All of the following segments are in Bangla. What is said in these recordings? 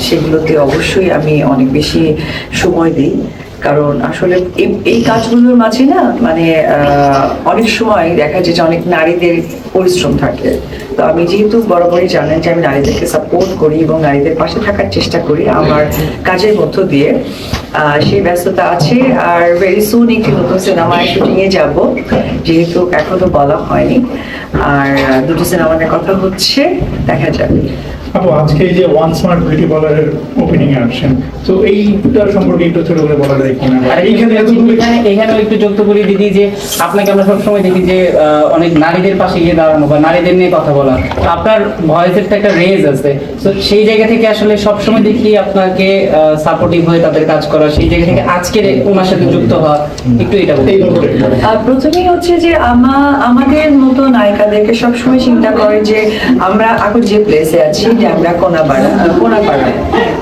সেগুলোতে অবশ্যই আমি অনেক বেশি সময় দিই। কারণ আসলে এই- কাজগুলোর মাঝে না মানে অনেক সময় দেখা যায় যে অনেক নারীদের পরিশ্রম থাকে। তো আমি যেহেতু বরাবরই জানেন যে আমি নারীদেরকে সাপোর্ট করি এবং নারীদের পাশে থাকার চেষ্টা করি আমার কাজের মধ্য দিয়ে সেই ব্যস্ততা আছে। আর ভেরি সুন একটি নতুন সিনেমায় শুটিং এ যাব, যেহেতু এখনও বলা হয়নি। আর দুটো সিনেমা নিয়ে কথা হচ্ছে, দেখা যাবে আপু আজকে এই যে ওয়ান স্মার্ট বিউটি পার্লারের ওপেনিং এ আসছেন তো এইটার সম্পর্কে একটু ছোট করে বলা যায় কিনা? আর এইখানে এতগুলো এখানে এখানেও একটু যুক্ত করি দিদি যে আপনাকে আমরা সবসময় দেখি যে অনেক নারীদের পাশে গিয়ে দাঁড়ানো বা নারীদের নিয়ে কথা বলা। তো আপনার ভয়েসের তো একটা রেঞ্জ আছে। তো সেই জায়গা থেকে আসলে সবসময় দেখি আপনাকে সাপোর্টিভ হয়ে তাদের কাজ করা সেই জায়গা থেকে আজকের ওনার সাথে যুক্ত হওয়া একটু এটা প্রথমেই হচ্ছে যে আমা আমাদের মতো নায়িকাদেরকে সবসময় চিন্তা করে যে আমরা এখন যে প্লেসে আছি যে আমরা কোনাপাড়া কোনাপাড়া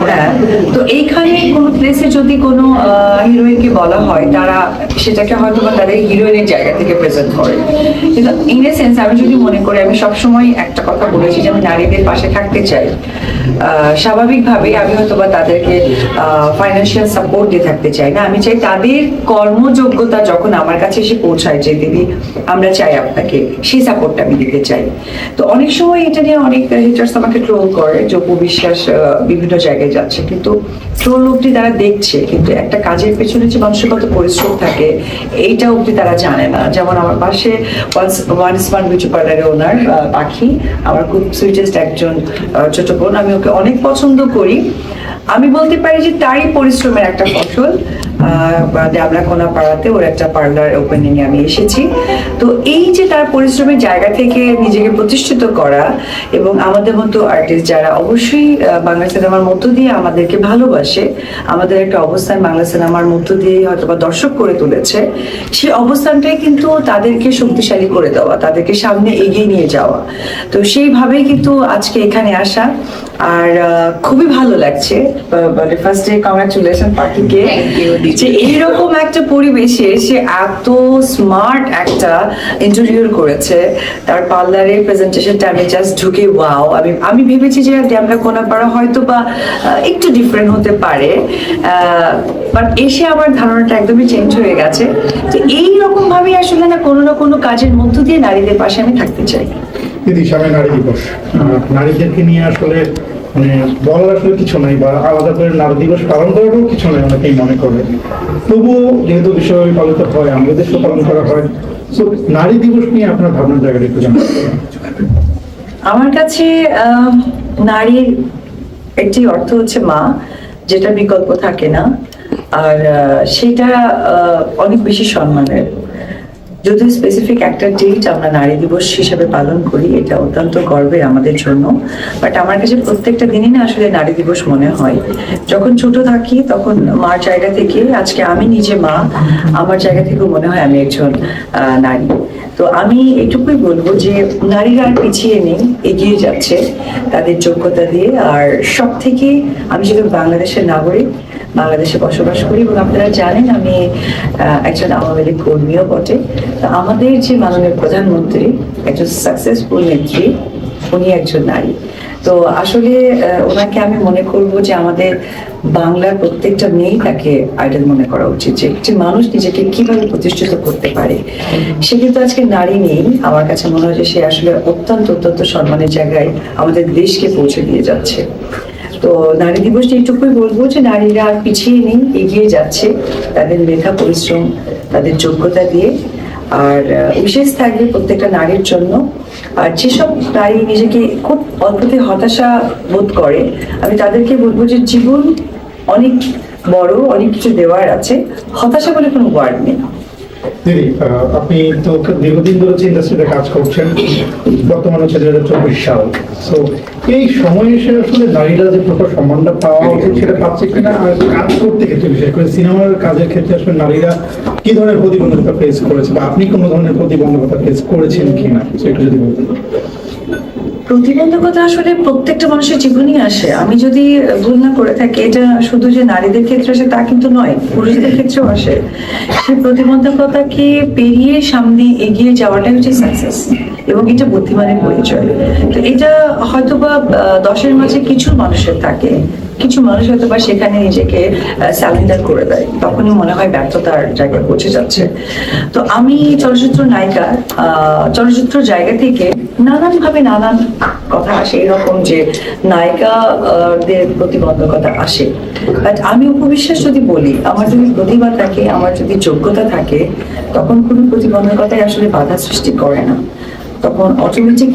হ্যাঁ তো এইখানে কোনো প্লেসে যদি কোনো হিরোইনকে বলা হয়, তারা সেটাকে হয়তো বা তাদের হিরোইনের জায়গা থেকে প্রেজেন্ট করে। কিন্তু ইন এ সেন্স আমি যদি মনে করি, আমি সবসময় একটা কথা বলেছি যে আমি নারীদের পাশে থাকতে চাই। স্বাভাবিকভাবেই আমি হয়তো বা তাদেরকে ফাইন্যান্সিয়াল সাপোর্ট দিয়ে থাকতে চাই না। আমি চাই তাদের কর্মযোগ্যতা যখন আমার কাছে এসে পৌঁছায়, যে দিদি, আমরা চাই আপনাকে, সেই সাপোর্টটা আমি দিতে চাই। তো অনেক সময় এটা নিয়ে অনেক আমাকে ট্রোল করে, যে অপু বিশ্বাস বিভিন্ন জায়গায় যাচ্ছে। কিন্তু ট্রোল অব্দি তারা দেখছে, কিন্তু একটা কাজের পেছনে যে মানুষের কত পরিশ্রম থাকে, এইটা অব্দি তারা জানে না। যেমন আমার পাশে ওয়ান স্মার্ট বিউটি পার্লারের ওনার পাখি, আমার খুব সুইটেস্ট একজন ছোট বোন। আমি ওকে অনেক পছন্দ করি। আমি বলতে পারি যে তারই পরিশ্রমের একটা ফসল। আমরা কোনা পাড়াতে ওর একটা পার্লার ওপেনিং এ আমি এসেছি। তো এই যে তার পরিশ্রমের জায়গা থেকে নিজেকে প্রতিষ্ঠিত করা এবং আমাদের মতো আর্টিস্ট যারা অবশ্যই বাংলা সিনেমার মধ্য দিয়ে আমাদেরকে ভালোবাসে, আমাদের একটা অবস্থান বাংলা সিনেমার মধ্য দিয়ে হয়তো বা দর্শক করে তুলেছে সেই অবস্থানটাই কিন্তু তাদেরকে শক্তিশালী করে দেওয়া, তাদেরকে সামনে এগিয়ে নিয়ে যাওয়া। তো সেইভাবেই কিন্তু আজকে এখানে আসা। আর খুবই ভালো লাগছে। মানে ফার্স্ট ডে কংগ্রাচুলেশন পার্টিকে যে এইরকম একটা পরিবেশে সে এত স্মার্ট একটা ইন্টারভিউ করেছে তার পার্লারের প্রেজেন্টেশনটা আমি জাস্ট ঢুকে ওয়াও আমি আমি ভেবেছি যে আমরা কোনাপাড়া হয়তো বা একটু ডিফারেন্ট হতে পারে। বাট এসে আমার ধারণাটা একদমই চেঞ্জ হয়ে গেছে। তো এই রকম ভাবে আসলে না কোনো না কোনো কাজের মধ্য দিয়ে নারীদের পাশে আমি থাকতে চাই। দিদি সামনে নারী দিবস। নারীদেরকে নিয়ে আসলে মানে বলার আসলে কিছু নাই বা আলাদা করে নারী দিবস পালন করারও কিছু নাই অনেকেই মনে করে। তবুও যেহেতু বিশ্বব্যাপী পালিত হয় আমাদের দেশেও পালন করা হয়। তো নারী দিবস নিয়ে আপনার ভাবনার জায়গাটা একটু জানতে আমার কাছে নারীর একটি অর্থ হচ্ছে মা, যেটা বিকল্প থাকে না। আর সেটা অনেক বেশি সম্মানের। যদিও স্পেসিফিক একটা ডেট আমরা নারী দিবস হিসেবে পালন করি, এটা অত্যন্ত গর্বের আমাদের জন্য। বাট আমার কাছে প্রত্যেকটা দিনই না আসলে নারী দিবস মনে হয়। যখন ছোট থাকি, তখন মার জায়গা থেকে, আজকে আমি নিজে মা, আমার জায়গা থেকেও মনে হয় আমি একজন নারী। তো আমি এটুকুই বলব যে নারীরা আর পিছিয়ে নেই, এগিয়ে যাচ্ছে তাদের যোগ্যতা দিয়ে। আর সব থেকে আমি যেহেতু বাংলাদেশের নাগরিক, বাংলাদেশে বসবাস করি এবং আপনারা জানেন আমি একজন আওয়ামী লীগ কর্মীও বটে। আমাদের যে মাননীয় প্রধানমন্ত্রী, একজন সাকসেসফুল নেত্রী, উনি একজন নারী। তো আসলে ওনাকে আমি মনে করব যে আমাদের বাংলার প্রত্যেকটা মেয়েই তাকে আইডল মনে করা উচিত, যে একটি মানুষ নিজেকে কীভাবে প্রতিষ্ঠিত করতে পারে। সে কিন্তু আজকে নারী নেই। আমার কাছে মনে হয় যে সে আসলে অত্যন্ত অত্যন্ত সম্মানের জায়গায় আমাদের দেশকে পৌঁছে দিয়ে যাচ্ছে। তো নারী দিবস এইটুকুই বলব যে নারীরা আর পিছিয়ে নেই, এগিয়ে যাচ্ছে। তাদের মেধা, পরিশ্রম, তাদের যোগ্যতা দিয়ে আর বিশেষ থাকবে প্রত্যেকটা নারীর জন্য। আর যেসব নারী নিজেকে খুব অল্পতে হতাশা বোধ করে, আমি তাদেরকে বলব যে জীবন অনেক বড়, অনেক কিছু দেওয়ার আছে। হতাশা বলে কোনো ওয়ার্ড নেই। আপনি তো দীর্ঘদিন ধরে ইন্ডাস্ট্রিতে কাজ করছেন, বর্তমানে হচ্ছে দুই হাজার চব্বিশ সাল। তো এই সময় এসে আসলে নারীরা যে প্রকার সম্মানটা পাওয়া উচিত সেটা পাচ্ছে কিনা কাজ করতে ক্ষেত্রে, বিশেষ করে সিনেমার কাজের ক্ষেত্রে আসলে নারীরা কি ধরনের প্রতিবন্ধকতা ফেস করেছে বা আপনি কোনো ধরনের প্রতিবন্ধকতা ফেস করেছেন কিনা? সেটা যদি বলতেন। প্রতিবন্ধকতা আসলে প্রত্যেকটা মানুষের জীবনেই আসে। আমি যদি ভুল না করে থাকি, এটা শুধু যে নারীদের ক্ষেত্রে আসে, তা কিন্তু নয়, পুরুষদের ক্ষেত্রেও আসে। সেই প্রতিবন্ধকতাকে পেরিয়ে সামনে এগিয়ে যাওয়াটাই হচ্ছে সাকসেস এবং এটা বুদ্ধিমানের পরিচয়। তো এটা হয়তো বা দশের মাঝে কিছু মানুষের থাকে কিছু মানুষ হয়তো বা সেখানে নিজেকে স্যালেন্ডার করে দেয়। তখনই মনে হয় ব্যর্থতার জায়গায় পৌঁছে যাচ্ছে। তো আমি চলচ্চিত্র নায়িকা চলচ্চিত্র জায়গা থেকে নানান ভাবে নানান কথা আসে, এরকম যে নায়িকাদের প্রতিবন্ধকতা আসে। বাট আমি উপবিশ্বাস যদি বলি, আমার যদি প্রতিভা থাকে, আমার যদি যোগ্যতা থাকে, তখন কোনো প্রতিবন্ধকতাই আসলে বাধা সৃষ্টি করে না। তখন অটোমেটিক